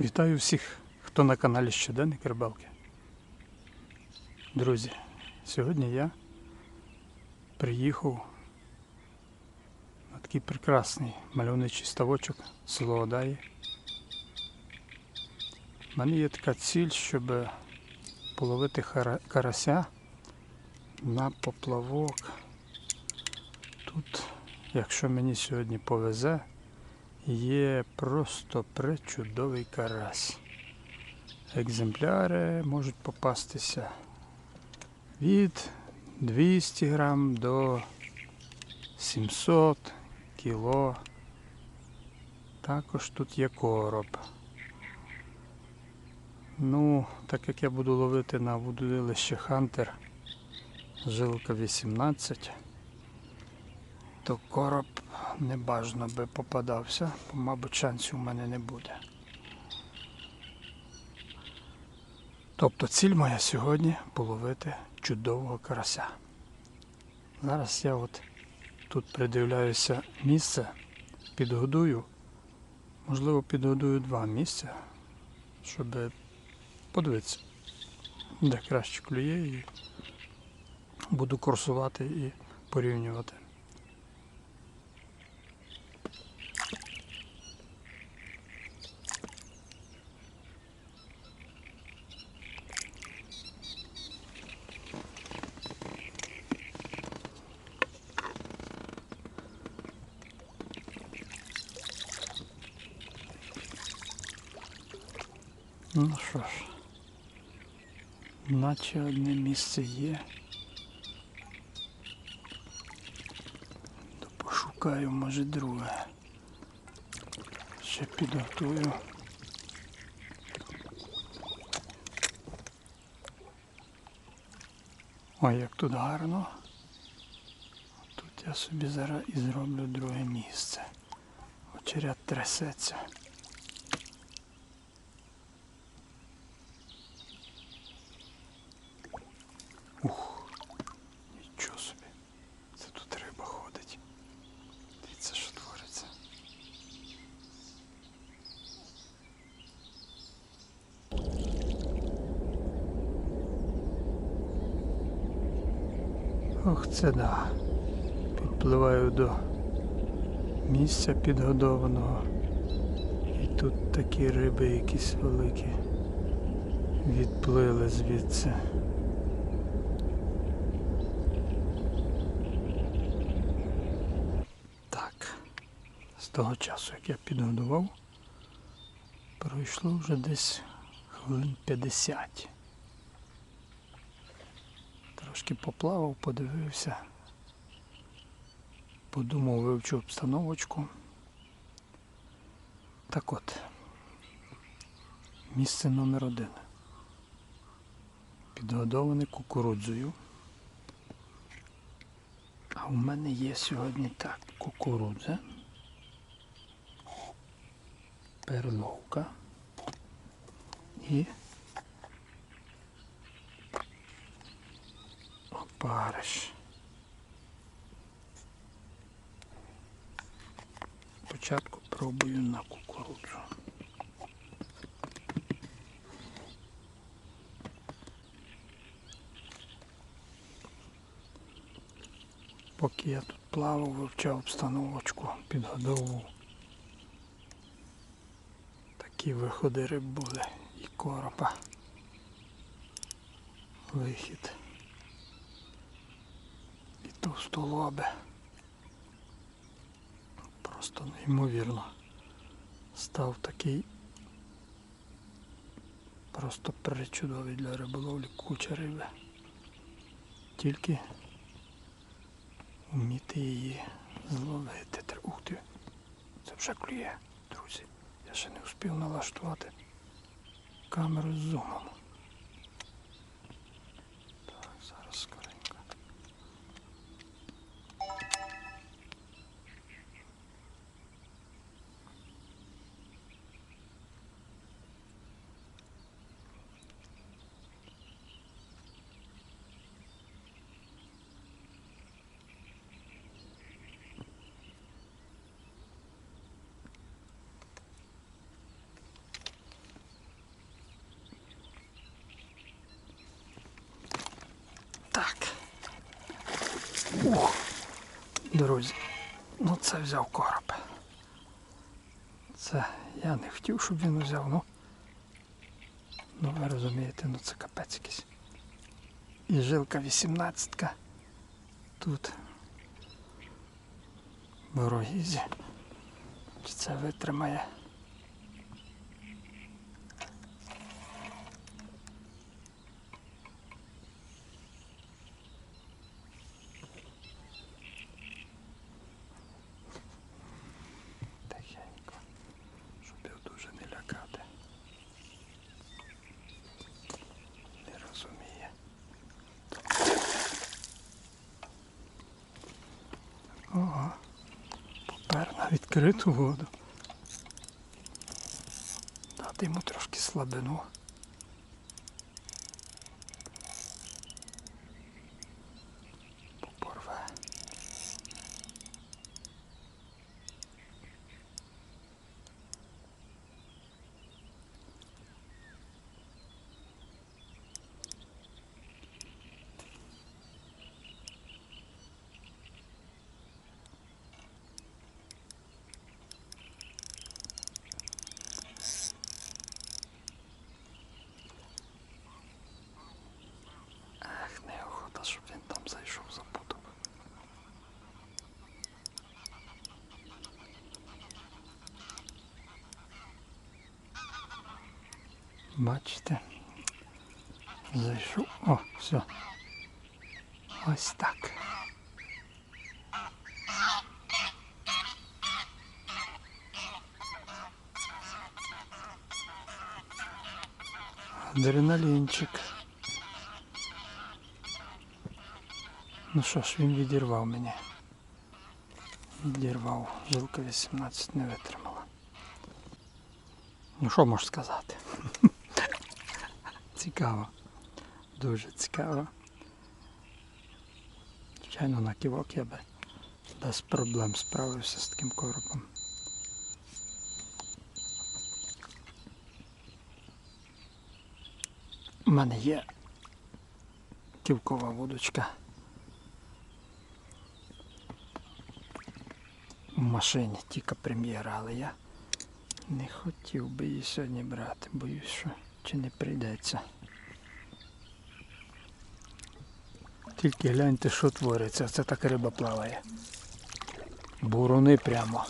Вітаю всіх, хто на каналі Щоденник Рибалки. Друзі, сьогодні я приїхав на такий прекрасний мальовничий ставочок село Одаї. У мене є така ціль, щоб половити карася на поплавок. Тут, якщо мені сьогодні повезе, є просто пречудовий карась. Екземпляри можуть попастися від 200 грам до 700 кіло. Також тут є короб. Ну, так як я буду ловити на водолище Хантер жилка 18, то короб не бажано би попадався, бо, мабуть, шансів у мене не буде. Тобто ціль моя сьогодні половити чудового карася. Зараз я от тут придивляюся місце, підгодую, можливо, підгодую два місця, щоб подивитися, де краще клює і буду курсувати і порівнювати. Ну що ж, наче одне місце є. То пошукаю, може, друге. Ще підготую. Ой, як тут гарно. Тут я собі зараз і зроблю друге місце. Очеряд трясеться. Ух, нічого собі. Це тут риба ходить. Дивіться, що твориться. Ох, це да. Підпливаю до місця підгодованого. І тут такі риби якісь великі відплили звідси. Так, з того часу, як я підгодував, пройшло вже десь хвилин 50. Трошки поплавав, подивився, подумав, вивчив обстановочку. Так от, місце номер один. Підгодоване кукурудзою. А у мене є сьогодні так кукурудза, перловка і опариш. Спочатку пробую на кукурудзу. Поки я тут плавав, вивчав обстановочку, підгодовував. Такі виходи риб були і коропа. Вихід. І товстолоби. Просто неймовірно. Став такий просто причудовий для риболовлі куча риби. Тільки вміти її зловити. Ух ти, це вже клює, друзі. Я ще не встиг налаштувати камеру з зумом. Ух, друзі, ну це взяв короб. Це я не хотів, щоб він взяв, ну. Ну ви розумієте, ну це капець якийсь. І жилка 18 тут. В рогізі. Чи це витримає? Тихенько, щоб його дуже не лякати. Не розуміє. Ого, попер на відкриту воду. Дати йому трошки слабину. Неохота, щоб він там зайшов запутав. Бачите? Зайшов. О, все. Ось так. Адреналінчик. Ну що ж, він відірвав мені. Відірвав. Жилка 18 не витримала. Ну що можу сказати? цікаво. Дуже цікаво. Звичайно, на ківок я би без проблем справився з таким коробом. У мене є ківкова вудочка. В машині тільки прем'єра, але я не хотів би її сьогодні брати. Боюсь, що чи не прийдеться. Тільки гляньте, що твориться. Це така риба плаває. Буруни прямо.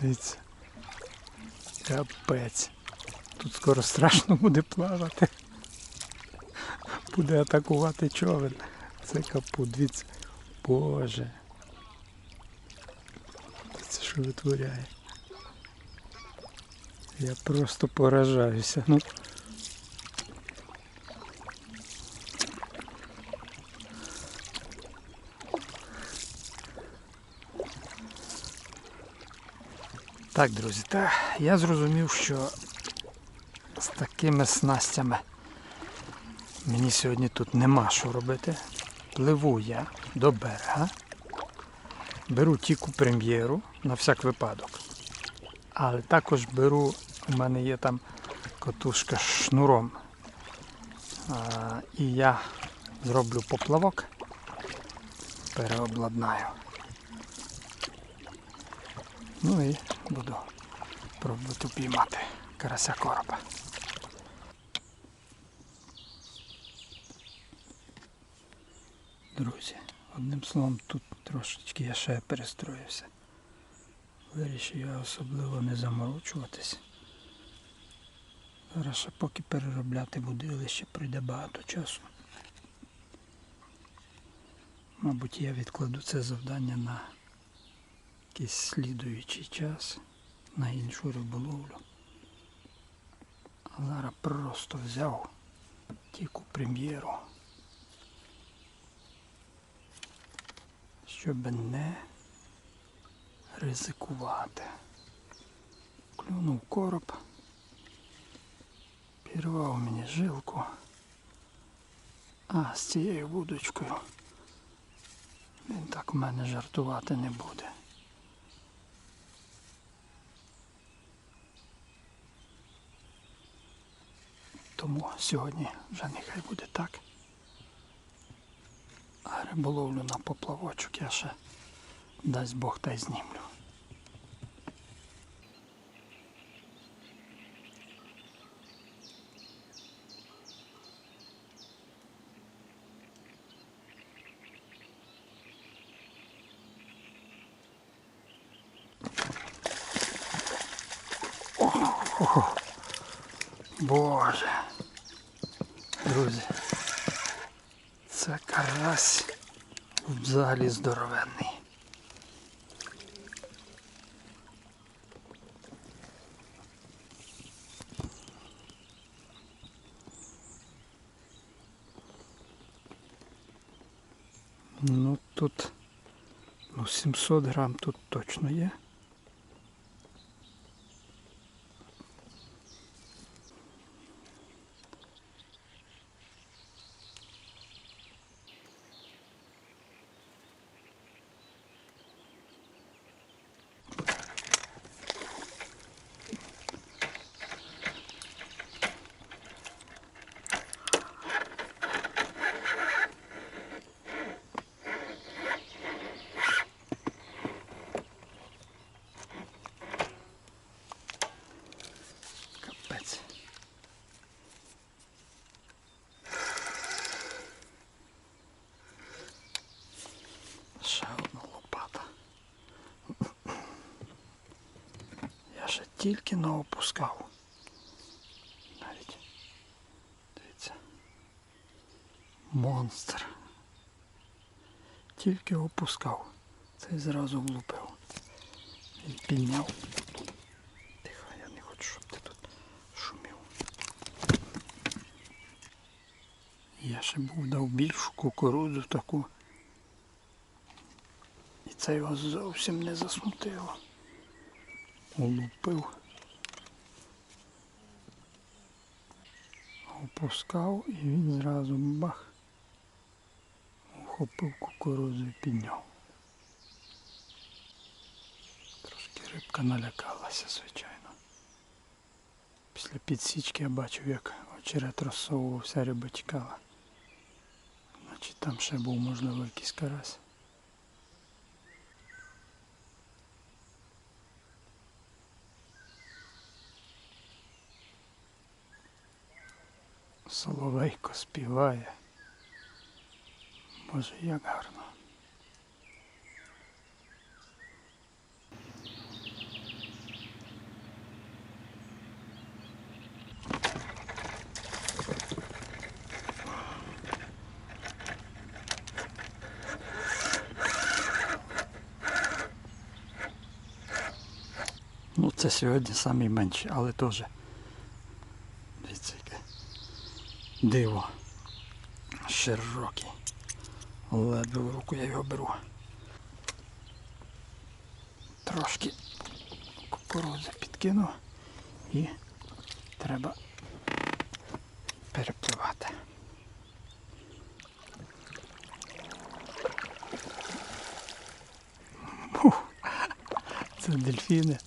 Дивіться. Капець. Тут скоро страшно буде плавати. Буде атакувати човен. Це капут, дивіться. Боже. Це що витворяє? Я просто поражаюся. Ну. Так, друзі, та я зрозумів, що з такими снастями мені сьогодні тут нема що робити. Пливу я до берега, беру тіку прем'єру на всяк випадок. Але також беру, у мене є там котушка з шнуром. А, і я зроблю поплавок, переобладнаю. Ну і буду пробувати піймати карася короба. Друзі, одним словом, тут трошечки я ще перестроївся. Вирішив я особливо не заморочуватись. Зараз ще поки переробляти будилище пройде багато часу. Мабуть, я відкладу це завдання на якийсь слідуючий час, на іншу риболовлю. А зараз просто взяв тільки прем'єру. Щоб не ризикувати. Клюнув короб, пірвав мені жилку, а з цією вудочкою він так в мене жартувати не буде. тому сьогодні вже нехай буде так. Риболовлю на поплавочок я ще дасть Бог та й знімлю. Боже. Друзі. Це карась взагалі здоровенний. Ну тут ну 700 грам тут точно є. Капець. Ще одна лопата. Я ще тільки не опускав. Навіть. Дивіться. Монстр. Тільки опускав. Цей зразу влупив. І підняв. Тихо, я не хочу, щоб ти тут шумів. Я ще був дав більшу кукурудзу таку. І це його зовсім не засмутило. Улупив. Опускав і він зразу бах. Ухопив кукурудзу і підняв. Трошки рибка налякалася, звичайно. Після підсічки я бачив, як очерет розсовувався, риба. Значить там ще був, можливо, якийсь карась. Соловейко співає. Боже, як гарно. Ну, це сьогодні самий менший, але теж. Дивіться, яке диво. Широкий. Ледве в руку я його беру. Трошки кукурудзи підкину і треба перепливати. Це дельфіни.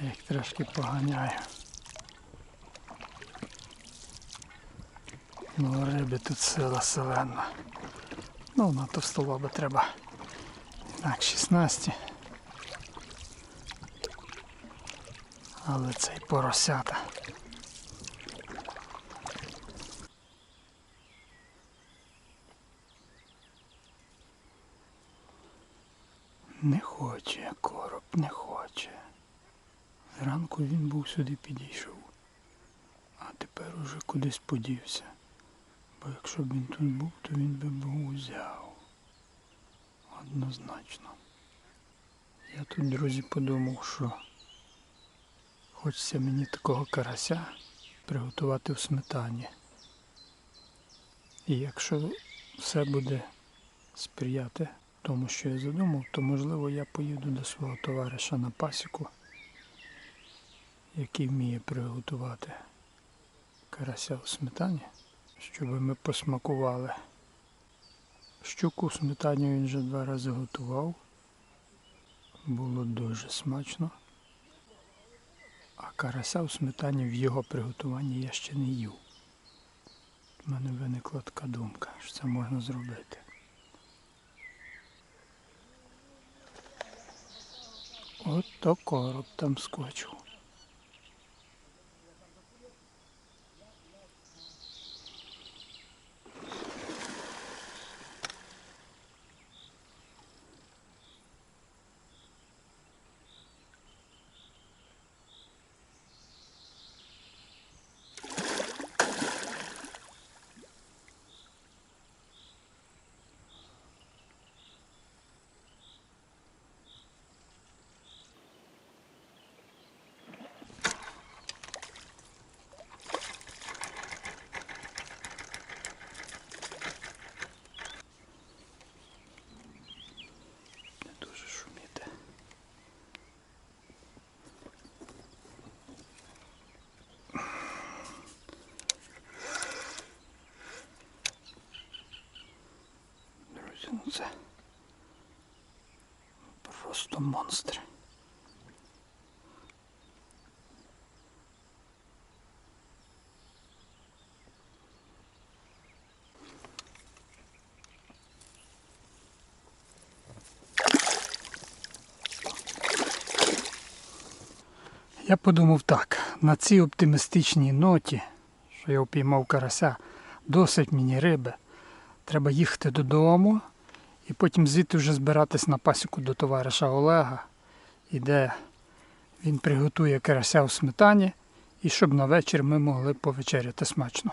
Я їх трошки поганяю. Ну, риби тут сила селена. Ну, на товстолоба треба. Так, 16. Але цей поросята. Не хоче короб, не хоче. Зранку він був сюди підійшов, а тепер уже кудись подівся. Бо якщо б він тут був, то він би був узяв. Однозначно. Я тут, друзі, подумав, що хочеться мені такого карася приготувати в сметані. І якщо все буде сприяти тому, що я задумав, то можливо я поїду до свого товариша на пасіку, який вміє приготувати карася в сметані, щоб ми посмакували. Щуку в сметані він вже два рази готував. Було дуже смачно. А карася у сметані в його приготуванні я ще не їв. У мене виникла така думка, що це можна зробити. От то короб там скочив. Друзі, ну це просто монстр. Я подумав так, на цій оптимістичній ноті, що я впіймав карася, досить мені риби. Треба їхати додому і потім звідти вже збиратись на пасіку до товариша Олега, і де він приготує карася у сметані, і щоб на вечір ми могли повечеряти смачно.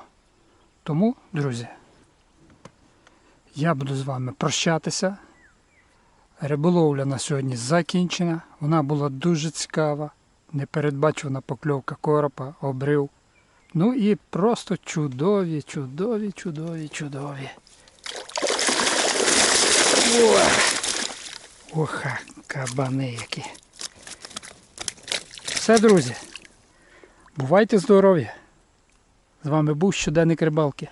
Тому, друзі, я буду з вами прощатися. Риболовля на сьогодні закінчена. Вона була дуже цікава. Непередбачувана покльовка коропа, обрив. Ну і просто чудові, чудові, чудові, чудові. Оха, кабани які. Все, друзі. Бувайте здорові! З вами був щоденник рибалки.